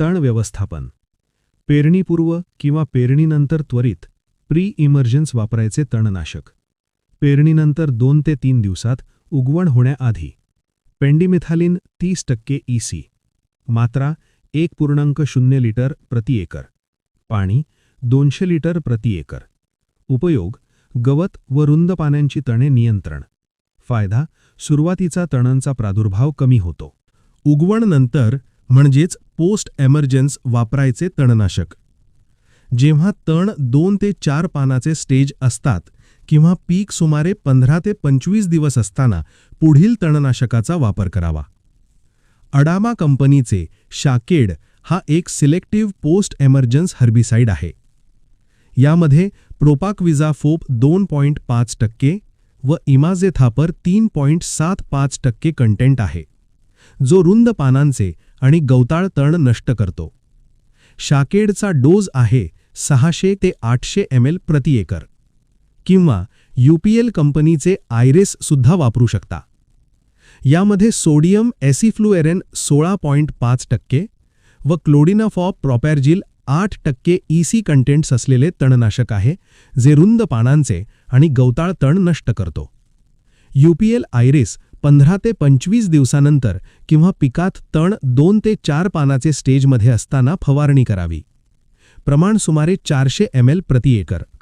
तण व्यवस्थापन. पेरणीपूर्व किंवा पेरणीनंतर त्वरित प्री इमर्जन्स वापरायचे तणनाशक. पेरणीनंतर दोन ते तीन दिवसात उगवण होण्याआधी. पेंडिमिथालिन तीस टक्के ईसी मात्रा एक पूर्णांक शून्य लिटर प्रति एकर. पाणी दोनशे लिटर प्रति एकर. उपयोग गवत व रुंद पाण्यांची तणे नियंत्रण. फायदा सुरुवातीचा तणांचा प्रादुर्भाव कमी होतो. उगवण नंतर म्हणजेच पोस्ट एमर्जन्स वापरायचे तणनाशक. जेव्हा तण दोन ते चार पानाचे स्टेज असतात किंवा पीक सुमारे पंधरा ते पंचवीस दिवस असताना पुढील तणनाशकाचा वापर करावा. अडामा कंपनीचे शाकेड हा एक सिलेक्टिव्ह पोस्ट एमर्जन्स हर्बिसाइड आहे. यामध्ये प्रोपाक्विझाफोप दोन पॉईंट पाच टक्के व इमाझेथापर तीन पॉईंट सात पाच टक्के कंटेंट आहे. जो रुंद पानांचे आणि गवताळ तण नष्ट करतो. शाकेडचा डोज आहे सहाशे ते आठशे एम एल प्रति एकर. किंवा यूपीएल कंपनीचे आयरेस सुद्धा वापरू शकता. यामध्ये सोडियम एसिफ्लुएरेन सोळा पॉईंट पाच टक्के व क्लोडिनाफॉप प्रॉपॅरजिल आठ टक्के ईसी कंटेंट्स असलेले तणनाशक आहे जे रुंद पानांचे आणि गवताळ तण नष्ट करतो. यूपीएल आयरेस पंधरा ते पंचवीस दिवसानंतर किंवा पिकात तण दोन ते चार पानाचे स्टेजमध्ये असताना फवारणी करावी. प्रमाण सुमारे चारशे एम एल प्रति एकर.